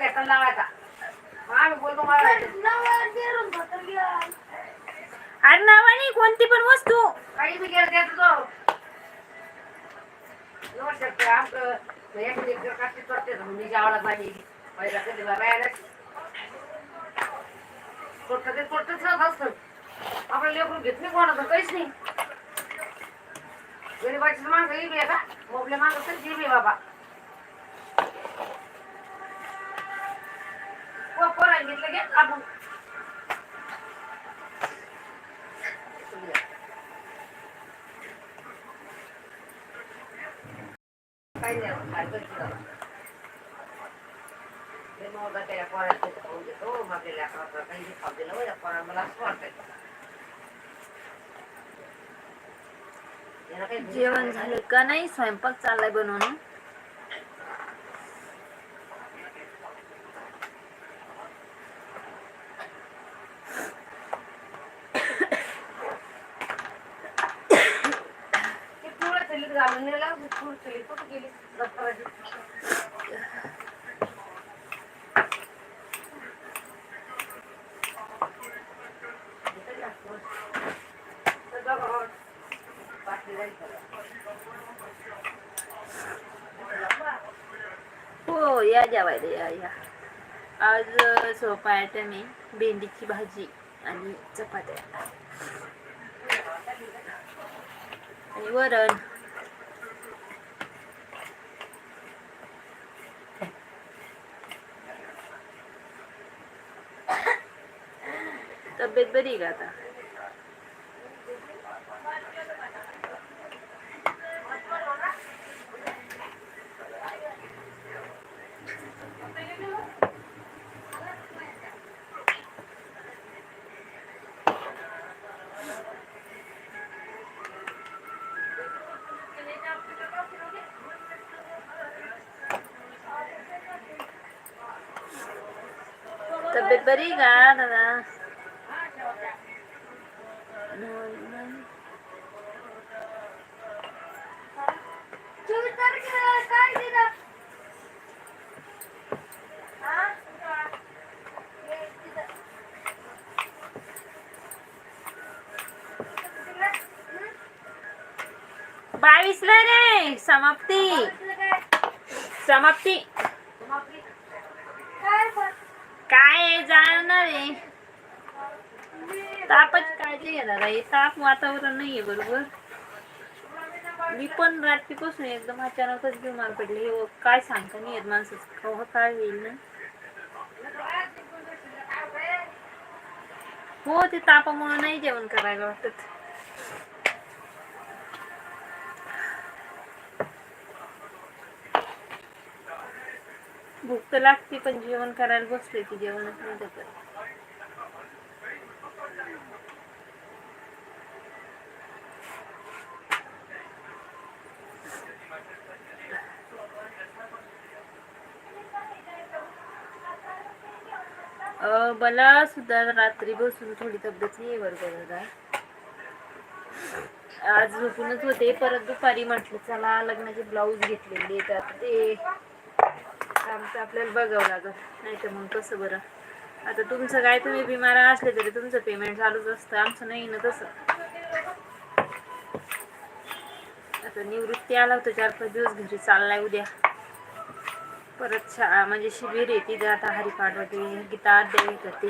घेताना लावायचा. आम्ही बोलतो मला. अरे नावाने कोणती पण वस्तू. काही बी गेलं त्याचं तो. शकते आमचं. एक एक काष्टी करते मी जावला पाहिजे पहिला कधी राहायला तोडतं ते राहत असतं. आपलं लेकरून घेत नाही कोणाचं काहीच नाही. गरीबाची मागं येईल का? मोबले मागं तर जीव बाबा. घे आपण काही नाही ते मग देतो, काही खाऊ दिलं, हो, मला असं वाटायचं. जेवण झालं का नाही? स्वयंपाक चाललाय बनवणं. या जेवायला या या आज अ, भेंडीची भाजी आणि चपात्या. आणि वरण. तब्येत बरी आहे का आता? तब्येत बरी आहे का दादा बावीसला रे समाप्ती समाप्ती काय आहे, जाणार आहे. तापाची काळजी घ्या दादा हे ताप वातावरण नाहीये बरोबर. मी पण रात्रीपासून एकदम अचानकच बिमार पडले हे काय सांगता नाही येत माणसाचं केव्हा काय होईल ना? हो ते तापामुळे नाही जेवण करायला वाटत. भूक तर लागते पण जेवण करायला बसले की जेवणच नाही जात अं, मला सुद्धा रात्री बसून थोडी तब्येत नाही बरोबर दादा. आज झोपूनच होते परत दुपारी म्हटलं चला लग्नाचे ब्लाऊज घेतलेले तर ते आमचं आपल्याला बघावं लागत नाही तर मग कसं बरं. आता तुमचं काय तुम्ही बिमार असले तरी तुमचं पेमेंट चालूच असतं आमचं नाही ना तसं. आता निवृत्ती आला होता चार पाच दिवस घरी चाललाय उद्या. परत शाळा म्हणजे शिबिर आहे तिथे आता हरिपाठ वगैरे गीता अध्याय करते.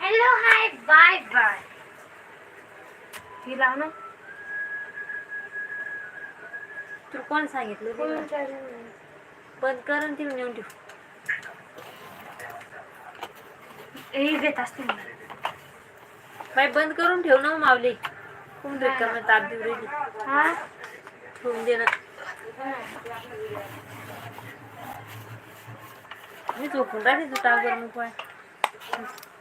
हॅलो हाय बाय बाय ही लाव ना? तू कोण सांगितलं? बंद कर आणि ती नेऊन ठेव. हे घेत असतील बाई बंद करून ठेव ना हो मावली खूप रिकामी ताप देऊ राहिली हा ठेवून दे ना मी झोपून राहते तू ताप गरम पाय इथे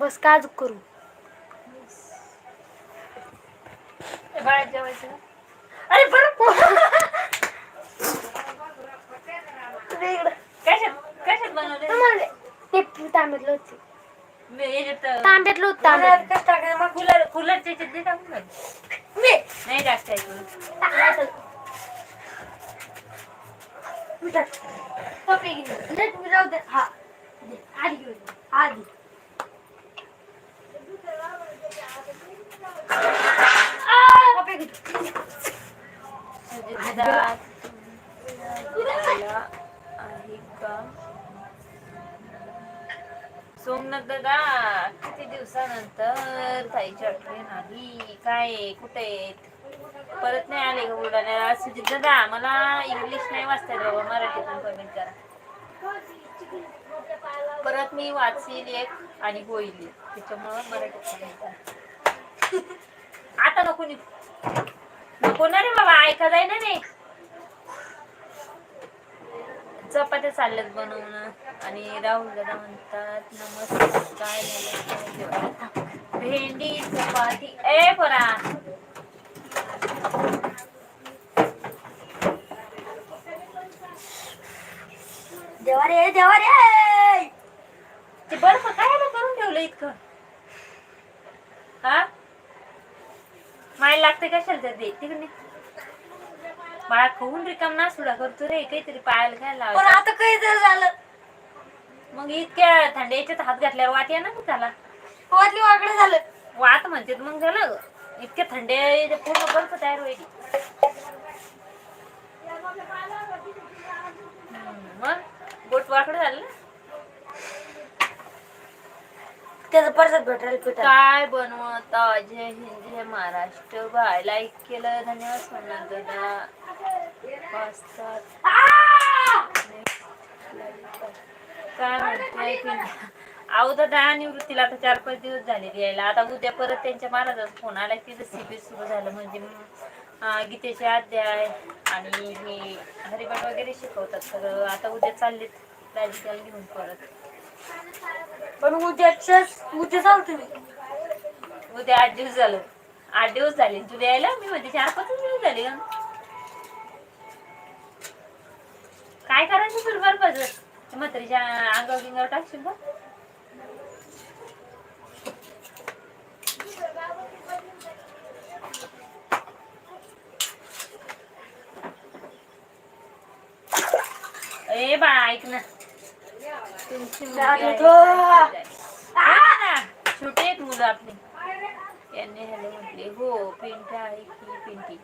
बस काज करू. जेवायचं अरे बरं इकडं. कशात? कशात बनवले आम्हाला ते तांब्यातलं होते. मी याच्यात तांब्यातलं होतं तांब्यात. कसं टाकायचं? मग कूलर कूलरच्या याच्यात दे टाकून द्या. मी? नाही मी घेऊन दे हा. दे. आधी घेऊन ये. आधी आ, कपडे घेऊन ये. दुधात झाला आहे का सोमनाथ दादा किती दिवसानंतर ताईची आठवण आली काय कुठे परत नाही आले का बुलढाण्याला सुजित दादा मला इंग्लिश नाही वाचता येत बाबा मराठीतून कमेंट करा. परत मी वाचील एक आणि होईल त्याच्यामुळं मराठीत कमेंट करा. आता नको नि नको ना रे बाबा ऐका जाय ना नाही. चपात्या चालल्यात बनवणं. आणि राहुल दादा म्हणतात नमस्कार काय झालं भेंडी चपाती ए परा! देवा रे देवा रे! ते बर्फ काय करून ठेवलं इतकं? हा? माय लागते कशाला तर दे तिकडे बाळा खाऊन रिकाम ना सुडा करतो रे काहीतरी पायाला काय पण लावायचं आता काही तर झालं. मग इतक्या थंड याच्यात हात घातल्यावर वाट ना मग त्याला. वाटली वाकडं झालं. वात म्हणते मग झालं. इतक्या थंड पूर्ण बर्फ तयार होईल. हम्म, मग बोट वाकडं झालं ना? त्याचं परत भेटायला पिटा काय बनवत जय हिंद जय महाराष्ट्र. बाय लाईक केलं. धन्यवाद म्हणणार दादा. वाजतात काय म्हणतोय? अहो दादा निवृत्तीला आता चार पाच दिवस झालेली यायला आता उद्या परत त्यांच्या महाराजाचा फोन आला की सीबी सुरू झालं म्हणजे अं, गीतेचे अध्याय आणि हे हरिपाठ वगैरे शिकवतात तर आता उद्या चाललेत दाजीला घेऊन परत. पण उद्याच उद्या चालतो मी. उद्या आठ दिवस झालं. आठ दिवस झाले. तुला यायला? मी म्हणते चार पाच दिवस झाले काय करायचं तुला पाहिजे म्हातारीच्या अंगावर गिंगावर टाकशील का? ए बाळा ऐक ना. तुमची दादा आहेत मुलं आपली यांनी हॅलो म्हटले हो पिंट आहे की पिंटी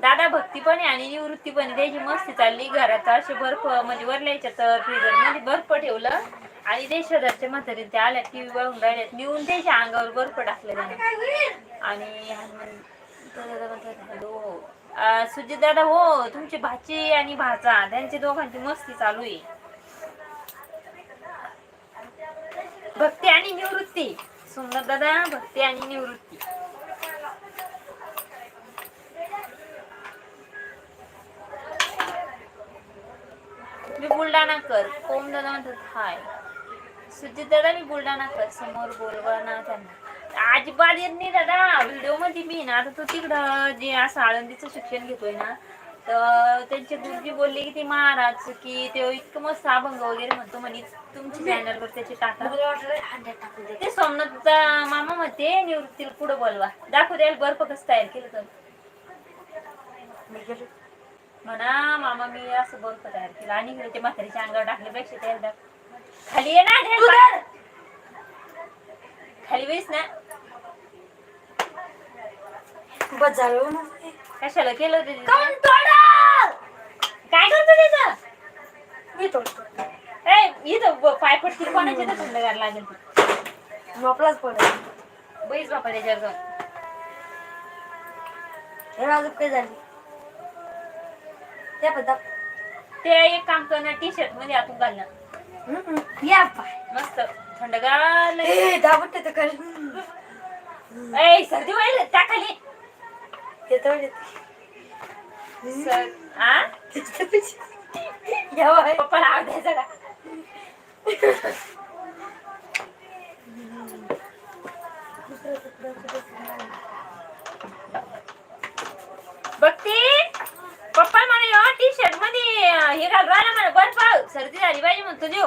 दादा भक्ती पण आहे आणि निवृत्ती पण त्याची मस्ती चालली घरात. असे बर्फ म्हणजे वरल्याच्या तर फ्रीजरमध्ये बर्फ ठेवलं आणि ते शेजारच्या म्हातारी त्या आल्या टीव्ही बघून राहिल्यात. नेऊन त्याच्या अंगावर बर्फ टाकले त्याने. आणि दादा म्हणतात हॅलो सुजित दादा हो तुमची भाची आणि भाचा त्यांची दोघांची मस्ती चालू आहे. भक्ती आणि निवृत्ती. सुंदर दादा भक्ती आणि निवृत्ती. मी बुलढाणा कर कोण दादा म्हणतात हाय. सुजित दादा मी बुलढाणा कर समोर बोलवा ना त्यांना. अजिबात येत नाही दादा व्हिडिओमध्ये मी ना आता तो तिकडं जे असं आळंदीचं शिक्षण घेतोय ना तर त्यांचे गुरुजी बोलले की ते महाराज की ते इतकं मस्त अभंग वगैरे म्हणतो म्हणे. तुमच्या चॅनलवर त्याचे टाका. ते सोमनाथचा मामा म्हणते निवृत्तीला पुढे बोलवा. दाखवू द्यायला बर्फ कसं तयार केलं तर. म्हणा मामा मी असं बर्फ तयार केलं. आणि इकडे ते म्हातारीच्या अंगावर टाकल्यापेक्षा ते एकदा खाली ये ना. खाली बैस ना. बस झालं हो ना. कशाला केलं होतं ते? काय? करतो त्याचं मी तोडतो. ए इथं ब- पाय पडतील कोणाच्या तर थंडगार लागेल ते. पडेल बैस बापा त्याच्यावर जाऊन. हे काय झाली? त्या पद्धत ते एक काम कर ना टी शर्टमध्ये आतून घाल ना. या पाय मस्त. थंडगार. ए दाबत ते कर ए सर्दी व्हायला टाकाली ते तोड सर आ या बाय पप्पाला आव द्यायचा का बघती पप्पा मला टी शर्टमध्ये हे घाल राहिला मला बर्फ सर्दी झाली पाहिजे म्हणतो देऊ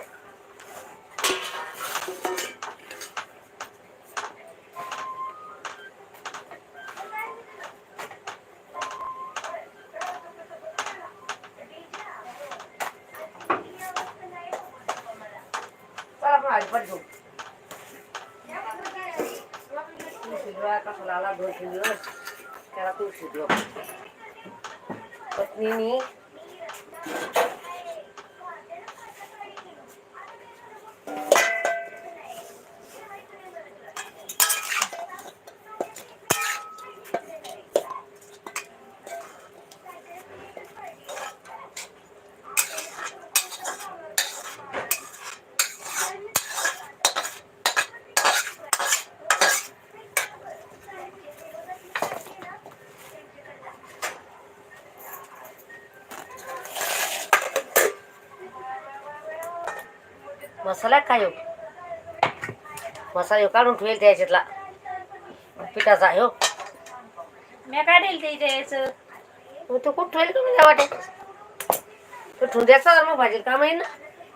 चला आपण हरिपट घेऊ तू शिजवा कसं मसाला काय हो? मसाला ह्यो काढून ठेवेल त्या याच्यातला पिठाचा हो. मी काढेल ते द्यायचं मग तो कुठं ठेवेल तुम्ही त्या वाटे तो ठुंद्याचा मग भाजी काम येईल ना.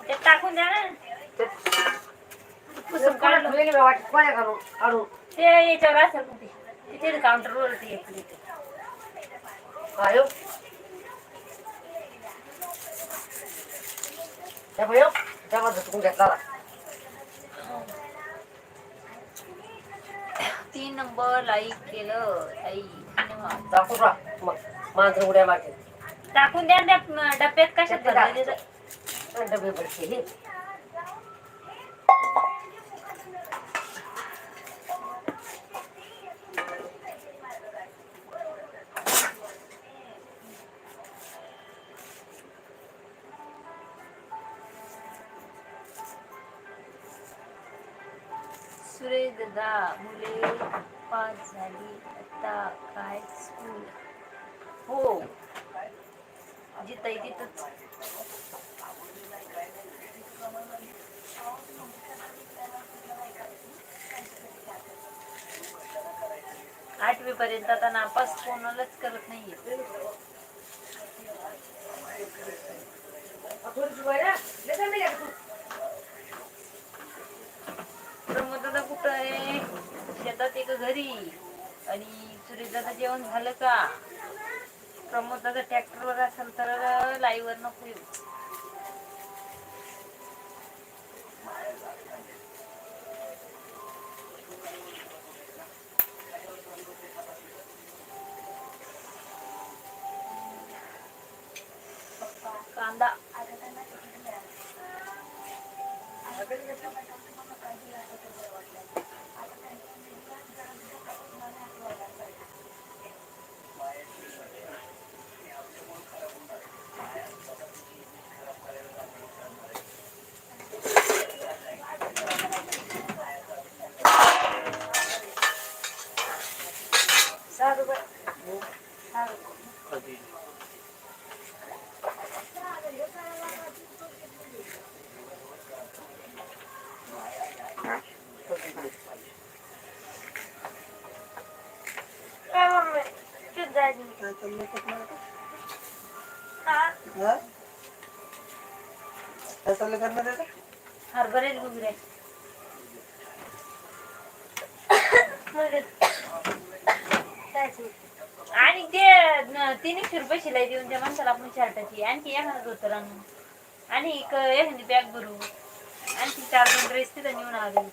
ते टाकून द्या ना. काढून ठेवेल काढून काढून. ते याच्यावर असेल मग ते तिथे काउंटरवर ते एक प्लेट. काय त्या भाई त्या बाजू चुकून घेतला तीन नंबर लाईक केलं ताई धन्यवाद दाखवू का मग. मांजर उड्या मागे टाकून द्या डब्यात कशात. डबे भरते हे दादा मुले पास झाली. आता काय स्कूल हो. जिथं तिथंच. आठवी पर्यंत आता नापास कोणालाच करत नाहीये. प्रमोद दादा कुठं आहे? शेतात एक घरी. आणि सुरेश दादा जेवण झालं का? प्रमोद दादा ट्रॅक्टरवर असेल तर लाईव्ह वर नको येऊ. कांदा सहा रुपये सहा रुपये काय मम्मी तूच हरभरे गुजरे आणि ते न- तीनशे रुपये शिलाई देऊन त्या माणसाला आपण शर्टाची आणखी येणार धोतर आणू आणि एक एखादी बॅग भरू आणखी चार दोन ड्रेस तिथं नेऊन आले.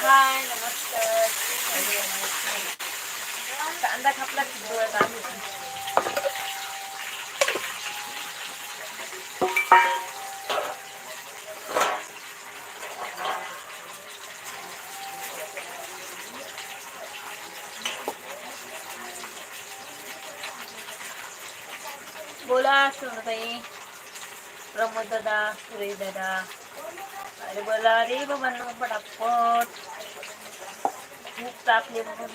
हाय नमस्कार. कांदा खापला की डोळ्यात आले बोला सोनताई प्रमोद दादा सुरेश दादा अरे बोला रे बाबा ना पटापट. Muhtemelen bunu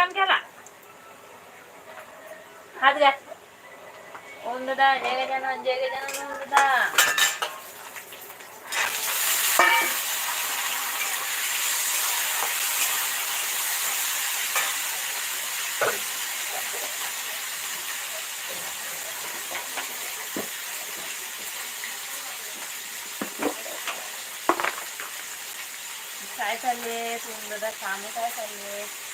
पोरांनी काम केला हात घ्या ओम दादा जय गजानन जय गजानन ओम दादा काय चालले ओम दादा काम काय चालले जेवण